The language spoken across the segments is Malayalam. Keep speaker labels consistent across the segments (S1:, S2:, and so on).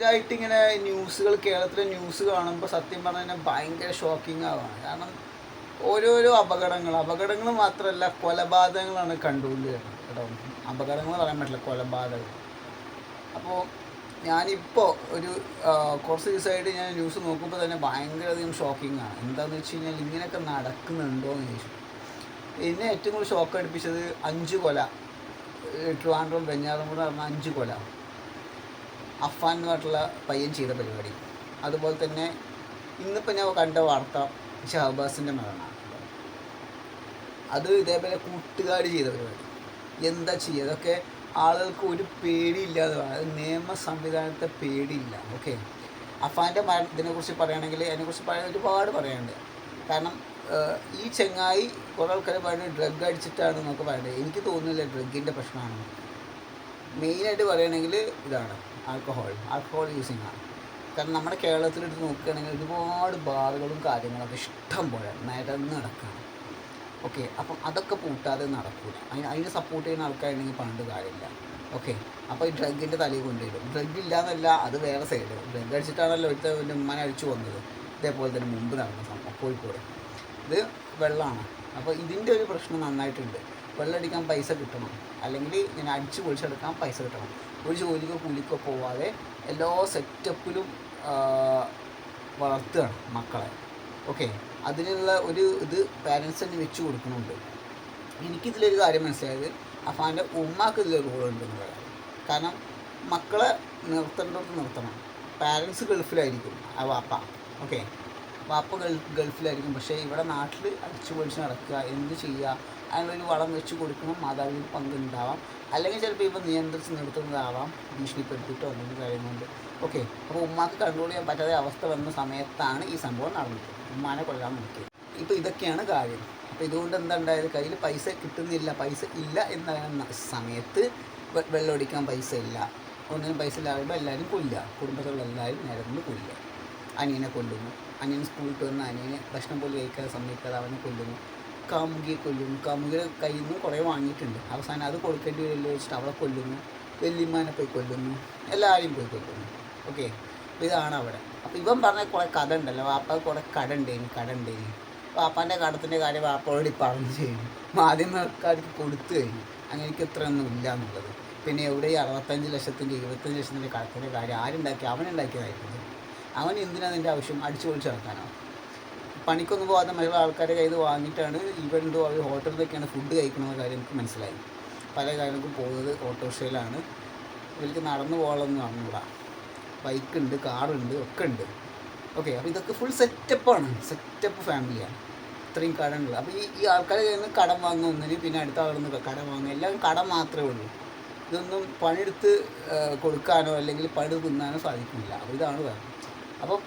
S1: ഇതായിട്ട് ഇങ്ങനെ ന്യൂസുകൾ കേരളത്തിലെ ന്യൂസ് കാണുമ്പോൾ സത്യം പറഞ്ഞാൽ ഭയങ്കര ഷോക്കിംഗ് ആവാണ്. കാരണം ഓരോരോ അപകടങ്ങൾ അപകടങ്ങൾ മാത്രമല്ല കൊലപാതകങ്ങളാണ് കണ്ടുകൊണ്ടിരുന്നത് കേട്ടോ. അപകടങ്ങൾ പറയാൻ പറ്റില്ല കൊലപാതകം അപ്പോൾ ഞാനിപ്പോൾ ഒരു കുറച്ച് ദിവസമായിട്ട് ഞാൻ ന്യൂസ് നോക്കുമ്പോൾ തന്നെ ഭയങ്കരധികം ഷോക്കിംഗ് ആണ്. എന്താണെന്ന് വെച്ച് കഴിഞ്ഞാൽ ഇങ്ങനെയൊക്കെ നടക്കുന്നുണ്ടോ എന്ന് ചോദിച്ചു. എന്നെ ഏറ്റവും കൂടുതൽ ഷോക്ക് അടുപ്പിച്ചത് അഞ്ച് കൊല. ട്രിവാൻഡ്രം വെഞ്ഞാറമൂട് പറഞ്ഞ അഞ്ച് കൊല. അഫാൻ എന്ന് പറഞ്ഞിട്ടുള്ള പയ്യൻ ചെയ്ത പരിപാടി. അതുപോലെ തന്നെ ഇന്നിപ്പോൾ ഞാൻ കണ്ട വാർത്ത ഷഹബാസിന്റെ മകനാണ് അത് ഇതേപോലെ കൂട്ടുകാർ ചെയ്ത പരിപാടി. എന്താ ചെയ്യുക അതൊക്കെ ആളുകൾക്ക് ഒരു പേടിയില്ലാതെ നിയമ സംവിധാനത്തെ പേടിയില്ല. ഓക്കെ? അഫാന്റെ മരണത്തിനെക്കുറിച്ച് പറയുകയാണെങ്കിൽ അതിനെക്കുറിച്ച് പറയാൻ ഒരുപാട് പറയാനുണ്ട്. കാരണം ഈ ചെങ്ങായി കുറേ ആൾക്കാർ പറയുന്നത് ഡ്രഗ് അടിച്ചിട്ടാണ് നമുക്ക് പറയുന്നത്. എനിക്ക് തോന്നുന്നില്ല ഡ്രഗിന്റെ പ്രശ്നമാണ്. മെയിനായിട്ട് പറയുകയാണെങ്കിൽ ഇതാണ്. ആൽക്കഹോൾ. ആൽക്കഹോൾ യൂസിങ് ആണ്. കാരണം നമ്മുടെ കേരളത്തിലിട്ട് നോക്കുകയാണെങ്കിൽ ഒരുപാട് ബാറുകളും കാര്യങ്ങളൊക്കെ ഇഷ്ടം പോലെ നിരന്ന് നടക്കുകയാണ്. ഓക്കെ അപ്പം അതൊക്കെ പൂട്ടാതെ നടക്കൂല. അതിന് അതിന് സപ്പോർട്ട് ചെയ്യുന്ന ആൾക്കാരുണ്ടെങ്കിൽ പണ്ട് കാര്യമില്ല. ഓക്കെ അപ്പോൾ ഈ ഡ്രഗിന്റെ തലയിൽ കൊണ്ടുവരും. ഡ്രഗ് ഇല്ലാന്നല്ല അത് വേറെ സൈഡ് ഡ്രഗ് അടിച്ചിട്ടാണല്ലോ ഇവിടുത്തെ എന്റെ ഉമ്മനെ അടിച്ചു വന്നത് ഇതേപോലെ തന്നെ മുമ്പ് നടന്ന സംഭവം കോഴിക്കോട്. ഇത് വെള്ളമാണ്. അപ്പോൾ ഇതിന്റെ ഒരു പ്രശ്നം നന്നായിട്ടുണ്ട്. വെള്ളം അടിക്കാൻ പൈസ കിട്ടണം. അല്ലെങ്കിൽ ഇങ്ങനെ അടിച്ച് പൊളിച്ചെടുക്കാൻ പൈസ കിട്ടണം. ഒരു ജോലിക്കോ കൂലിക്കോ പോവാതെ എല്ലാ സെറ്റപ്പിലും വളർത്തുകയാണ് മക്കളെ. ഓക്കെ അതിനുള്ള ഒരു ഇത് പാരൻസ് തന്നെ വെച്ച് കൊടുക്കുന്നുണ്ട്. എനിക്കിതിലൊരു കാര്യം മനസ്സിലായത് അഫാന്റെ ഉമ്മാക്ക് ഇതിലൊരു റോളുണ്ട് എന്നുള്ളത് കാരണം മക്കളെ നിർത്തേണ്ടത് നിർത്തണം. പാരൻസ് ഗൾഫിലായിരിക്കും. ആ വാപ്പ. ഓക്കെ വാപ്പ ഗൾഫ് ഗൾഫിലായിരിക്കും. പക്ഷേ ഇവിടെ നാട്ടിൽ അടിച്ചു പൊളിച്ച് നടക്കുക എന്ത് ചെയ്യുക അതിനൊരു വളം വെച്ച് കൊടുക്കണം മാതാവിന് പങ്കുണ്ടാവാം. അല്ലെങ്കിൽ ചിലപ്പോൾ ഇപ്പം നിയന്ത്രിച്ച് നിർത്തുന്നതാവാം ഭീഷണിപ്പെടുത്തിയിട്ടോ എന്തെങ്കിലും കാര്യം കൊണ്ട് ഓക്കെ അപ്പോൾ ഉമ്മാക്ക് കൺട്രോൾ ചെയ്യാൻ പറ്റാതെ അവസ്ഥ വന്ന സമയത്താണ് ഈ സംഭവം നടന്നത്. ഉമ്മാനെ കൊല്ലാൻ നോക്കിയത്. ഇപ്പോൾ ഇതൊക്കെയാണ് കാര്യം. അപ്പോൾ ഇതുകൊണ്ട് എന്താ ഉണ്ടായത്? കയ്യിൽ പൈസ കിട്ടുന്നില്ല പൈസ ഇല്ല എന്ന് പറയുന്ന സമയത്ത് വെള്ളം വെള്ളമടിക്കാൻ പൈസ ഇല്ല. ഒന്നിനും പൈസ ഇല്ലാകുമ്പോൾ എല്ലാവരും കൊല്ലുക. കുടുംബത്തിലുള്ള എല്ലാവരും കൊണ്ട് കൊല്ലുക. അനിയനെ കൊല്ലുന്നു. അനിയൻ സ്കൂളിൽ വന്ന് അനിയനെ ഭക്ഷണം പോലും കഴിക്കാതെ സമ്മതിക്കാതെ അവനെ കൊല്ലുന്നു. കാമുകിയെ കൊല്ലുന്നു. കാമുകിയുടെ കയ്യിൽ നിന്ന് കുറേ വാങ്ങിയിട്ടുണ്ട്. അവസാനം അത് കൊടുക്കേണ്ടി വരുമല്ലോ വെച്ചിട്ട് അവളെ കൊല്ലുന്നു. വെല്ലിമാനെ പോയി കൊല്ലുന്നു. എല്ലാവരെയും പോയി കൊല്ലുന്നു. ഓക്കെ? ഇതാണ് അവിടെ. അപ്പോൾ ഇവൻ പറഞ്ഞ കുറേ കഥ ഉണ്ടല്ലോ വാപ്പ കുറേ കട ഉണ്ടേനി കട ഉണ്ടേനി വാപ്പാന്റെ കടത്തിന്റെ കാര്യം വാപ്പയോട് പറഞ്ഞു കഴിഞ്ഞു മാധ്യമക്കാർക്ക് കൊടുത്തു കഴിഞ്ഞു അങ്ങനെ എനിക്ക് ഇത്രയൊന്നും ഇല്ല എന്നുള്ളത്. പിന്നെ എവിടെ ഈ അറുപത്തഞ്ച് ലക്ഷത്തിന്റെ ഇരുപത്തഞ്ച് ലക്ഷത്തിന്റെ കടത്തിന്റെ കാര്യം ആരുണ്ടാക്കി? അവനുണ്ടാക്കിയതായിരുന്നു അവൻ എന്തിനാണ് അതിന്റെ ആവശ്യം? അടിച്ചു പൊളിച്ചു നടക്കാനോ പണിക്കൊന്നും പോകാത്ത മറ്റുള്ള ആൾക്കാരെ കയ്യിൽ വാങ്ങിയിട്ടാണ് ഇവരുണ്ടോ അവർ ഹോട്ടലിൽ നിന്നൊക്കെയാണ് ഫുഡ് കഴിക്കണമെന്ന കാര്യം എനിക്ക് മനസ്സിലായി. പല കാര്യങ്ങൾക്കും പോകുന്നത് ഓട്ടോറിക്ഷയിലാണ് ഇവർക്ക് നടന്നു പോകാനൊന്നും അറിഞ്ഞൂടാ ബൈക്കുണ്ട് കാറുണ്ട് ഒക്കെ ഉണ്ട്. ഓക്കെ അപ്പോൾ ഇതൊക്കെ ഫുൾ സെറ്റപ്പാണ് സെറ്റപ്പ് ഫാമിലിയാണ് ഇത്രയും കടങ്ങൾ. അപ്പോൾ ഈ ഈ ആൾക്കാരെ കയ്യിൽ നിന്ന് കടം വാങ്ങുന്ന ഒന്നിന് പിന്നെ അടുത്ത ആളിൽ നിന്ന് കടം വാങ്ങുക എല്ലാം കടം മാത്രമേ ഉള്ളൂ. ഇതൊന്നും പണിയെടുത്ത് കൊടുക്കാനോ അല്ലെങ്കിൽ പണി തിന്നാനോ സാധിക്കില്ല അപ്പോൾ ഇതാണ് വേണം അപ്പം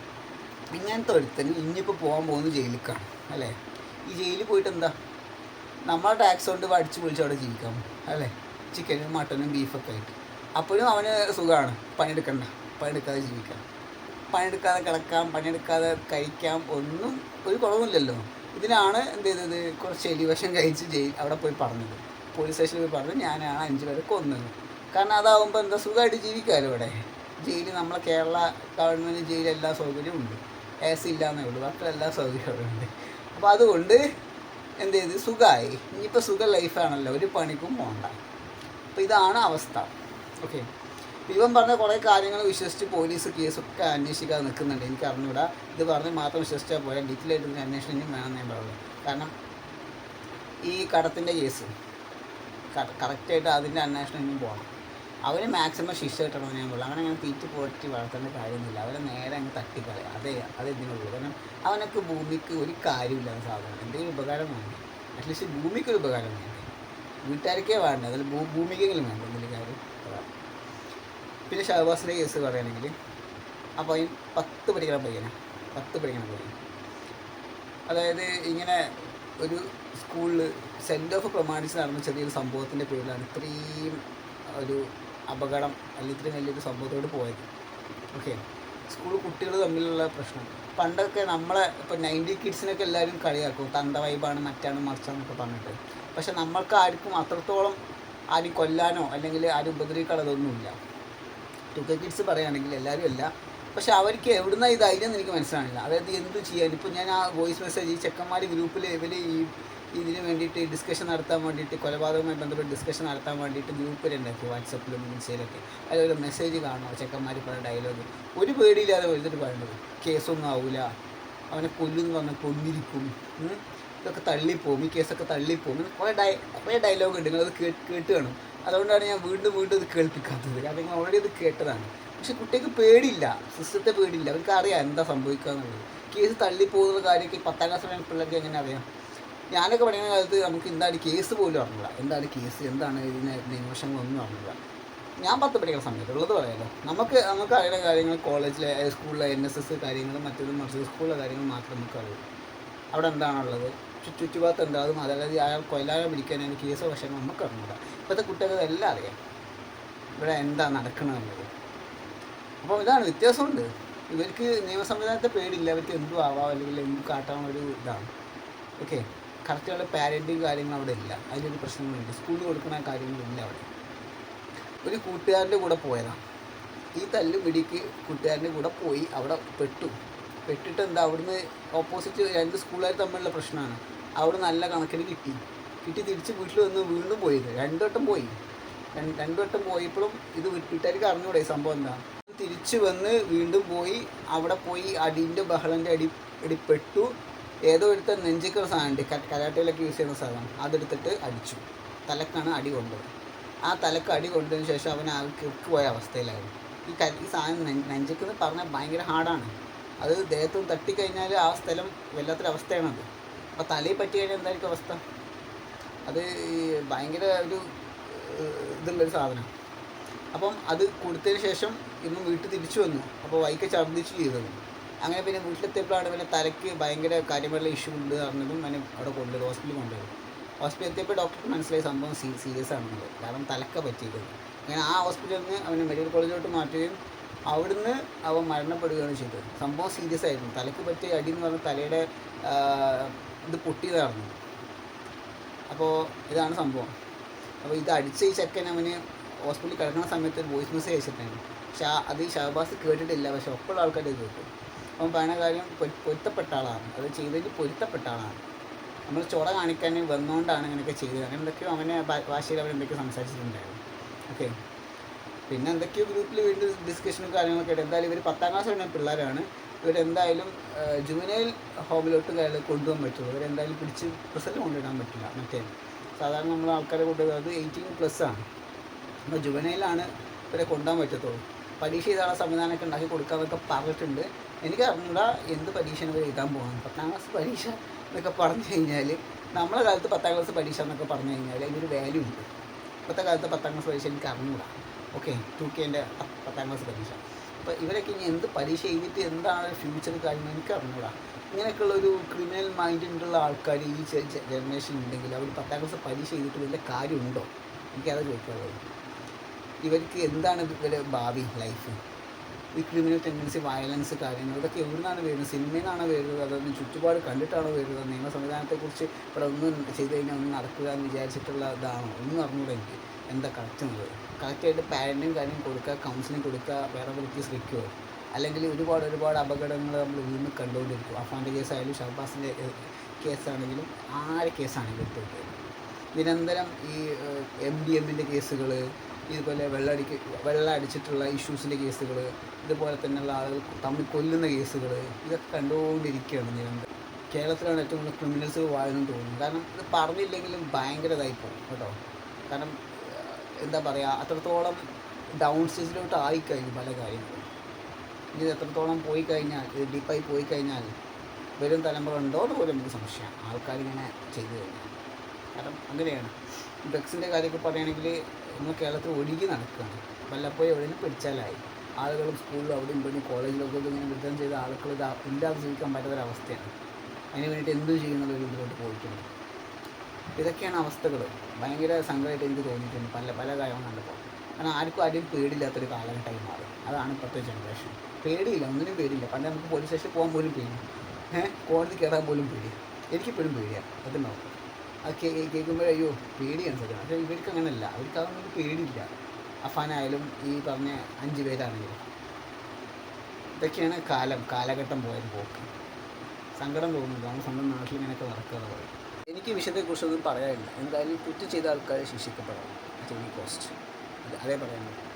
S1: ഇങ്ങനത്തെ ഒരുത്തന് ഇനിയിപ്പോൾ പോകാൻ പോകുന്നത് ജയിലിലേക്കാണ് അല്ലേ? ഈ ജയിലിൽ പോയിട്ട് എന്താ നമ്മളെ ടാക്സ് കൊണ്ട് അടിച്ച് പൊളിച്ച് അവിടെ ജീവിക്കാം അല്ലേ? ചിക്കനും മട്ടനും ബീഫൊക്കെ ആയിട്ട്. അപ്പോഴും അവന് സുഖമാണ് പണിയെടുക്കണ്ട പണിയെടുക്കാതെ ജീവിക്കാം. പണിയെടുക്കാതെ കിടക്കാം പണിയെടുക്കാതെ കഴിക്കാം ഒന്നും ഒരു കുറവുമില്ലല്ലോ. ഇതിനാണ് എന്ത് ചെയ്തത്? കുറച്ച് എലിവശം കഴിച്ച് ജയിൽ അവിടെ പോയി പറഞ്ഞത്. പോലീസ് സ്റ്റേഷനിൽ പോയി പറഞ്ഞത് ഞാനാണ് അഞ്ച് പേരെ കൊന്നത്. കാരണം അതാവുമ്പോൾ എന്താ? സുഖമായിട്ട് ജീവിക്കാമല്ലോ ഇവിടെ. ജയിൽ നമ്മളെ കേരള ഗവൺമെന്റ് ജയിലെല്ലാ സൗകര്യവും ഉണ്ട്. എ സി ഇല്ലാന്നേ ഉള്ളൂ. ബാക്കി എല്ലാ സൗകര്യങ്ങളും ഉണ്ട്. അപ്പോൾ അതുകൊണ്ട് എന്ത് ചെയ്ത്? സുഖമായി ഇനിയിപ്പോൾ സുഖ ലൈഫാണല്ലോ ഒരു പണിക്കും പോകണ്ട അപ്പോൾ ഇതാണ് അവസ്ഥ. ഓക്കെ ഇവൻ പറഞ്ഞ കുറേ കാര്യങ്ങൾ വിശ്വസിച്ച് പോലീസ് കേസൊക്കെ അന്വേഷിക്കാൻ നിൽക്കുന്നുണ്ട്. എനിക്ക് അറിഞ്ഞൂടാ. ഇത് പറഞ്ഞ് മാത്രം വിശ്വസിച്ചാൽ പോലെ ഡീറ്റെയിൽ ആയിട്ട് അന്വേഷണം ഇനിയും വേണമെന്ന് ഞാൻ പറയുള്ളൂ. കാരണം ഈ കടത്തിന്റെ കേസ് കറക്റ്റായിട്ട് അതിന്റെ അന്വേഷണം ഇനിയും പോകണം അവന് മാക്സിമം ശിക്ഷ കിട്ടണമെന്ന് ഞാൻ പറയുള്ളൂ അവനങ്ങനെ തീറ്റി പോറ്റി വളർത്തേണ്ട കാര്യമൊന്നുമില്ല. അവരെ നേരെ അങ്ങ് തട്ടിക്കളയും. അതെ അത് ഇതിനുള്ളൂ. കാരണം അവനൊക്കെ ഭൂമിക്ക് ഒരു കാര്യമില്ലാത്ത സാധനം എന്തെങ്കിലും ഉപകാരം വേണ്ടി? അറ്റ്ലീസ്റ്റ് ഭൂമിക്ക് ഒരു ഉപകാരം വേണ്ടി? വീട്ടുകാർക്കേ വേണ്ട? അതിൽ ഭൂ ഭൂമിക്കെങ്കിലും വേണ്ട? എന്തെങ്കിലും കാര്യം? പിന്നെ ഷഹബാസിന്റെ കേസ് പറയുകയാണെങ്കിൽ അപ്പോൾ പയ്യൻ പത്ത് പഠിക്കണം പയ്യനാണ് പത്ത് പഠിക്കണം പയ്യൻ. അതായത് ഇങ്ങനെ ഒരു സ്കൂളിൽ സെൻഡ് ഓഫ് പ്രമാണിച്ച് നടന്ന ചെറിയൊരു സംഭവത്തിന്റെ പേരിലാണ് ഇത്രയും ഒരു അപകടം അല്ലെങ്കിൽ ഇത്രയും വലിയൊരു സംഭവത്തോട് പോയത്. ഓക്കെ സ്കൂൾ കുട്ടികൾ തമ്മിലുള്ള പ്രശ്നം. പണ്ടൊക്കെ നമ്മളെ ഇപ്പോൾ നയന്റി കിഡ്സിനൊക്കെ എല്ലാവരും കളിയാക്കും. തന്ത വൈബാണ് മറ്റാണ് മറിച്ചാന്നൊക്കെ പറഞ്ഞിട്ട്. പക്ഷെ നമ്മൾക്ക് ആർക്കും അത്രത്തോളം ആരും കൊല്ലാനോ അല്ലെങ്കിൽ ആരും ഉപദ്രവിക്കാനോ അതൊന്നുമില്ല ടു കെ കിഡ്സ് പറയുകയാണെങ്കിൽ എല്ലാവരും അല്ല. പക്ഷെ അവർക്ക് എവിടുന്ന ഇതായില്ലെന്ന് എനിക്ക് മനസ്സിലാകില്ല അതായത് എന്ത് ചെയ്യാൻ? ഇപ്പോൾ ഞാൻ ആ വോയിസ് മെസ്സേജ് ഈ ചെക്കന്മാർ ഗ്രൂപ്പിൽ ഇവർ ഈ ഇതിന് വേണ്ടിയിട്ട് ഡിസ്കഷൻ നടത്താൻ വേണ്ടിയിട്ട് കൊലപാതകവുമായി ബന്ധപ്പെട്ട് ഡിസ്കഷൻ നടത്താൻ വേണ്ടിയിട്ട് ഗ്രൂപ്പിലുണ്ടാക്കി വാട്സപ്പിലും ഇൻസ്റ്റയിലൊക്കെ അതിലൊരു മെസ്സേജ് കാണുമോ ചെക്കന്മാർ പല ഡയലോഗ് ഒരു പേടിയില്ലാതെ എഴുതിട്ട് പറയുന്നത് കേസൊന്നും ആവില്ല അവനെ കൊല്ലുമെന്ന് പറഞ്ഞാൽ കൊന്നിരിക്കും. ഇതൊക്കെ തള്ളിപ്പോവും. ഈ കേസൊക്കെ തള്ളിപ്പോവും. ഇങ്ങനെ കുറേ ഡയ കുറേ ഡയലോഗ് ഉണ്ട്. നിങ്ങളത് കേട്ട് കേട്ട് കാണും. അതുകൊണ്ടാണ് ഞാൻ വീണ്ടും വീണ്ടും ഇത് കേൾപ്പിക്കാത്തത്. കാരണം നിങ്ങൾ ഓൾറെഡി ഇത് കേട്ടതാണ്. പക്ഷെ കുട്ടിക്ക് പേടിയില്ല. സിസ്റ്റത്തെ പേടിയില്ല. അവർക്ക് അറിയാം എന്താ സംഭവിക്കുക എന്നുള്ളത് കേസ് തള്ളിപ്പോകുന്ന കാര്യമൊക്കെ പത്താം ക്ലാസ് പിള്ളേർക്ക് എങ്ങനെ അറിയാം? ഞാനൊക്കെ പഠിക്കുന്ന കാലത്ത് നമുക്ക് എന്താണ് കേസ് പോലും അറിഞ്ഞില്ല എന്താണ് കേസ്? എന്താണ് ഇതിന് നിമിഷങ്ങളൊന്നും അറിഞ്ഞില്ല ഞാൻ പത്ത് പഠിക്കുന്ന സമയത്ത് ഉള്ളത് പറയാലോ. നമുക്ക് നമുക്ക് അറിയുന്ന കാര്യങ്ങൾ കോളേജിലെ സ്കൂളിലെ എൻ എസ് എസ് കാര്യങ്ങൾ മറ്റൊരു മറിച്ച് സ്കൂളിലെ കാര്യങ്ങൾ മാത്രമേ നമുക്ക് അറിയൂ. അവിടെ എന്താണുള്ളത്? ചുറ്റുഭാഗത്ത് എന്താകും അതും അതായത് അയാൾ കൊല്ലാതെ പിടിക്കാനാണ് കേസ് പക്ഷേ നമുക്ക് അറിഞ്ഞില്ല ഇപ്പോഴത്തെ കുട്ടികൾ എല്ലാം അറിയാം. ഇവിടെ എന്താ നടക്കണമെന്നത് അപ്പോൾ ഇതാണ് വ്യത്യാസമുണ്ട്. ഇവർക്ക് നിയമസംവിധാനത്തെ പേടില്ല. ഇവർക്ക് എന്തും ആവാം അല്ലെങ്കിൽ എന്തും കാട്ടാൻ ഒരു ഇതാണ്. ഓക്കെ? കറക്റ്റുള്ള പാരന്റിങ് കാര്യങ്ങൾ അവിടെ ഇല്ല. അതിലൊരു പ്രശ്നങ്ങളുണ്ട് സ്കൂളിൽ കൊടുക്കുന്ന കാര്യങ്ങളില്ല അവിടെ. ഒരു കൂട്ടുകാരന്റെ കൂടെ പോയതാണ് ഈ തല്ലും പിടിക്ക് കൂട്ടുകാരന്റെ കൂടെ പോയി അവിടെ പെട്ടു. പെട്ടിട്ട് എന്താ അവിടുന്ന് ഓപ്പോസിറ്റ് രണ്ട് സ്കൂളുകാർ തമ്മിലുള്ള പ്രശ്നമാണ്. അവിടെ നല്ല കണക്കിന് കിട്ടി. കിട്ടി തിരിച്ച് വീട്ടിൽ വന്ന് വീണ്ടും പോയത്. രണ്ടു വട്ടം പോയി. രണ്ട് വട്ടം പോയപ്പോഴും ഇത് വീട്ടുകാർക്ക് അറിഞ്ഞൂടെ സംഭവം എന്താ? തിരിച്ച് വന്ന് വീണ്ടും പോയി. അവിടെ പോയി അടിന്റെ ബഹളന്റെ അടി അടിപ്പെട്ടു പെട്ടു. ഏതോ എടുത്ത നെഞ്ചിക്കൊരു സാധനമുണ്ട്. കരാട്ടയിലൊക്കെ യൂസ് ചെയ്യുന്ന സാധനം. അതെടുത്തിട്ട് അടിച്ചു. തലക്കാണ് അടി കൊണ്ടത്. ആ തലക്ക് അടി കൊണ്ടതിന് ശേഷം അവൻ ആ കിർക്ക് പോയ അവസ്ഥയിലായിരുന്നു. ഈ ക ഈ സാധനം നെഞ്ചിക്കെന്ന് പറഞ്ഞാൽ ഭയങ്കര ഹാർഡാണ്. അത് ദേഹത്തും തട്ടിക്കഴിഞ്ഞാൽ ആ സ്ഥലം വല്ലാത്തൊരവസ്ഥയാണത് അപ്പോൾ തലയിൽ പറ്റി കഴിഞ്ഞാൽ എന്തായിരിക്കും അവസ്ഥ? അത് ഭയങ്കര ഒരു ഇതുള്ളൊരു സാധനം. അപ്പം അത് കൊടുത്തതിന് ശേഷം ഇന്ന് വീട്ടിൽ തിരിച്ചു വന്നു. അപ്പോൾ വൈക്ക് ഛർദ്ദിച്ച് ചെയ്തത്. അങ്ങനെ പിന്നെ വീട്ടിലെത്തിയപ്പോഴാണ് പിന്നെ തലയ്ക്ക് ഭയങ്കര കാര്യമായിട്ടുള്ള ഇഷ്യൂ ഉണ്ട് പറഞ്ഞതും ഞാൻ അവിടെ കൊണ്ടുവരും ഹോസ്പിറ്റലിൽ കൊണ്ടുവരും. ഹോസ്പിറ്റലിൽ എത്തിയപ്പോൾ ഡോക്ടർക്ക് മനസ്സിലായി സംഭവം സീ സീരിയസ് ആണെന്നുള്ളത്. കാരണം തലക്ക പറ്റിയത് അങ്ങനെ ആ ഹോസ്പിറ്റലിൽ നിന്ന് അവനെ മെഡിക്കൽ കോളേജിലോട്ട് മാറ്റുകയും അവിടുന്ന് അവൻ മരണപ്പെടുകയാണ് ചെയ്തത്. സംഭവം സീരിയസ് ആയിരുന്നു. തലയ്ക്ക് പറ്റിയ അടി എന്ന് പറഞ്ഞാൽ തലയുടെ ഇത് പൊട്ടിയതായിരുന്നു അപ്പോൾ ഇതാണ് സംഭവം. അപ്പോൾ ഇത് അടിച്ച ഈ ചെക്കൻ അവന് ഹോസ്പിറ്റലിൽ കിടക്കുന്ന സമയത്ത് വോയിസ് മെസ്സേജ് അയച്ചിട്ടുണ്ടായിരുന്നു. പക്ഷേ അത് ഷഹബാസ് കേട്ടിട്ടില്ല. പക്ഷേ ആൾക്കാർ ഇത് കേട്ടു. അവൻ പറയുന്ന കാര്യം പൊരുത്തപ്പെട്ട ആളാണ്. അത് ചെയ്തതിൽ പൊരുത്തപ്പെട്ട ആളാണ്. നമ്മൾ ചൊറ കാണിക്കാൻ വന്നുകൊണ്ടാണ് ഇങ്ങനെയൊക്കെ ചെയ്തത്. അങ്ങനെ എന്തൊക്കെയോ അവനെ ഭാഷയിൽ അവൻ എന്തൊക്കെയോ സംസാരിച്ചിട്ടുണ്ടായിരുന്നു. ഓക്കെ പിന്നെ എന്തൊക്കെയോ ഗ്രൂപ്പിൽ വീണ്ടും ഡിസ്കഷനും കാര്യങ്ങളൊക്കെ ആയിട്ട്. എന്തായാലും ഇവർ പത്താം ക്ലാസ് വേണ്ട പിള്ളേരാണ്. ഇവരെന്തായാലും ജുവനൈൽ ഹോമിലോട്ട് കയറി കൊണ്ടുപോകാൻ പറ്റുള്ളൂ. ഇവരെന്തായാലും പിടിച്ച് പ്രസന്റ് കൊണ്ടിടാൻ പറ്റില്ല. മറ്റേ സാധാരണ നമ്മൾ ആൾക്കാരെ കൊണ്ടുപോകുന്നത് എയ്റ്റീൻ പ്ലസ് ആണ്. അപ്പോൾ ജുവനൈലാണ് ഇവരെ കൊണ്ടുപോകാൻ പറ്റത്തുള്ളൂ. പരീക്ഷ എഴുതാനുള്ള സംവിധാനമൊക്കെ ഉണ്ടാക്കി കൊടുക്കാമെന്നൊക്കെ പറഞ്ഞിട്ടുണ്ട്. എനിക്ക് അറിഞ്ഞൂടാ എന്ത് പരീക്ഷയാണ് എഴുതാൻ പോകുന്നത്. പത്താം ക്ലാസ് പരീക്ഷ എന്നൊക്കെ പറഞ്ഞു കഴിഞ്ഞാൽ നമ്മളെ കാലത്ത് പത്താം ക്ലാസ് പരീക്ഷ എന്നൊക്കെ പറഞ്ഞു കഴിഞ്ഞാൽ അതിനൊരു വാല്യൂ ഉണ്ട്. ഇപ്പോഴത്തെ കാലത്ത് പത്താം ക്ലാസ് പരീക്ഷ എനിക്ക് അറിഞ്ഞൂടാ. ഓക്കെ ടു കെന്റെ പത്താം ക്ലാസ് പരീക്ഷ. അപ്പോൾ ഇവരൊക്കെ ഇനി എന്ത് പരീക്ഷ എഴുതിയിട്ട് എന്താണ് ഫ്യൂച്ചർ കാര്യങ്ങൾ എനിക്ക് അറിഞ്ഞൂടാ. ഇങ്ങനെയൊക്കെയുള്ള ഒരു ക്രിമിനൽ മൈൻഡിലുള്ള ആൾക്കാർ ഈ ജനറേഷൻ ഉണ്ടെങ്കിൽ അവർ പത്താം ക്ലാസ് പരീക്ഷ ചെയ്തിട്ട് വലിയ കാര്യമുണ്ടോ? എനിക്കത് ചോദിക്കാനുള്ളത്. ഇവർക്ക് എന്താണ് ഇവരുടെ ഭാവി ലൈഫ് ഈ ക്രിമിനൽ ടെൻഡൻസി വയലൻസ് കാര്യങ്ങൾ ഇതൊക്കെ എവിടുന്നാണ് വരുന്നത്? സിനിമയിൽ നിന്നാണ് വരുന്നത് അതൊന്ന് ചുറ്റുപാട് കണ്ടിട്ടാണോ വരുന്നത്? നിയമ സംവിധാനത്തെക്കുറിച്ച് ഇവിടെ ഒന്നും ചെയ്ത് കഴിഞ്ഞാൽ ഒന്നും നടക്കുക എന്ന് വിചാരിച്ചിട്ടുള്ള ഇതാണോ? ഒന്നും അറിഞ്ഞൂടെ എനിക്ക്. എന്താ കറക്റ്റ് കറക്റ്റായിട്ട് പാരന്റും കാര്യം കൊടുക്കുക കൗൺസിലിംഗ് കൊടുക്കുക വേറെ വൃത്തി ശ്രമിക്കുമോ അല്ലെങ്കിൽ ഒരുപാട് ഒരുപാട് അപകടങ്ങൾ നമ്മൾ വീണ്ടും കണ്ടുകൊണ്ടിരിക്കും. അഫാന്റെ കേസായാലും ഷഹബാസിന്റെ കേസാണെങ്കിലും ആരെ കേസാണെങ്കിലും നിരന്തരം ഈ എം ഡി എമ്മിന്റെ കേസുകൾ ഇതുപോലെ വെള്ളടിക്ക് വെള്ളം അടിച്ചിട്ടുള്ള ഇഷ്യൂസിന്റെ കേസുകൾ ഇതുപോലെ തന്നെയുള്ള ആളുകൾ തമ്മിൽ കൊല്ലുന്ന കേസുകൾ ഇതൊക്കെ കണ്ടുകൊണ്ടിരിക്കുകയാണ് നിരന്തരം. കേരളത്തിലാണ് ഏറ്റവും കൂടുതൽ ക്രിമിനൽസ് വാഴുന്നു തോന്നുന്നു. കാരണം ഇത് പറഞ്ഞില്ലെങ്കിലും ഭയങ്കര ഇതായിപ്പോകും കേട്ടോ. കാരണം എന്താ പറയുക അത്രത്തോളം ഡൗൺ സ്റ്റേജിലോട്ട് ആയിക്കഴിഞ്ഞു പല കാര്യങ്ങളും. ഇനി എത്രത്തോളം പോയി കഴിഞ്ഞാൽ ഇത് ഡീപ്പായി പോയി കഴിഞ്ഞാൽ വരും തലമുറ ഉണ്ടോ എന്ന് പോലും എനിക്ക് സംശയമാണ്. ആൾക്കാരിങ്ങനെ ചെയ്തു കഴിഞ്ഞാൽ. കാരണം അങ്ങനെയാണ്. ഡ്രഗ്സിന്റെ കാര്യമൊക്കെ പറയുകയാണെങ്കിൽ നമ്മൾ കേരളത്തിൽ ഒഴുകി നടക്കുകയാണ്. വല്ലപ്പോഴും എവിടെയും പിടിച്ചാലായി. ആളുകളും സ്കൂളിലും അവിടെയും ഇവിടെയും കോളേജിലൊക്കെ ഇങ്ങനെ വിതരണം ചെയ്ത ആളുകൾ ഇത് ഇല്ലാതെ ജീവിക്കാൻ പറ്റാത്തൊരവസ്ഥയാണ് അതിന് വേണ്ടിയിട്ട് എന്തും ചെയ്യുന്നുള്ള ഒരു ഇതിലോട്ട് പോയിട്ടുണ്ട്. ഇതൊക്കെയാണ് അവസ്ഥകൾ. ഭയങ്കര സങ്കടമായിട്ട് എനിക്ക് തോന്നിയിട്ടുണ്ട്. പല പല കാര്യങ്ങളും കണ്ടപ്പോൾ. കാരണം ആർക്കും ആരും പേടിയില്ലാത്തൊരു കാലഘട്ടമായി മാറി. അതാണ് ഇപ്പോഴത്തെ ജനറേഷൻ പേടിയില്ല ഒന്നിനും പേടിയില്ല. പണ്ട് നമുക്ക് പോലീസ് സ്റ്റേഷനിൽ പോകാൻ പോലും പേടി ഏഹ് കോടതി കയറാൻ പോലും പേടി എനിക്കിപ്പോഴും പേടിയാണ് അത് നോക്കും. അത് കേൾക്കുമ്പോൾ അയ്യോ പേടിയാണ് സത്യം. പക്ഷേ ഇവർക്ക് അങ്ങനെയല്ല അവർക്ക് അതൊന്നും പേടിയില്ല. അഫാനായാലും ഈ പറഞ്ഞ അഞ്ച് പേരാണെങ്കിലും. ഇതൊക്കെയാണ് കാലം കാലഘട്ടം പോയത് പോക്ക്. സങ്കടം തോന്നുന്നത് നമ്മൾ സ്വന്തം നാട്ടിൽ ഇങ്ങനെയൊക്കെ നടക്കുക പറയും എനിക്ക് വിഷയത്തെക്കുറിച്ചൊന്നും പറയാനില്ല. എന്തായാലും കുറ്റം ചെയ്ത ആൾക്കാർ ശിക്ഷിക്കപ്പെടണം. അറ്റ് കോസ്റ്റ് അതേ പറയാനുള്ളൂ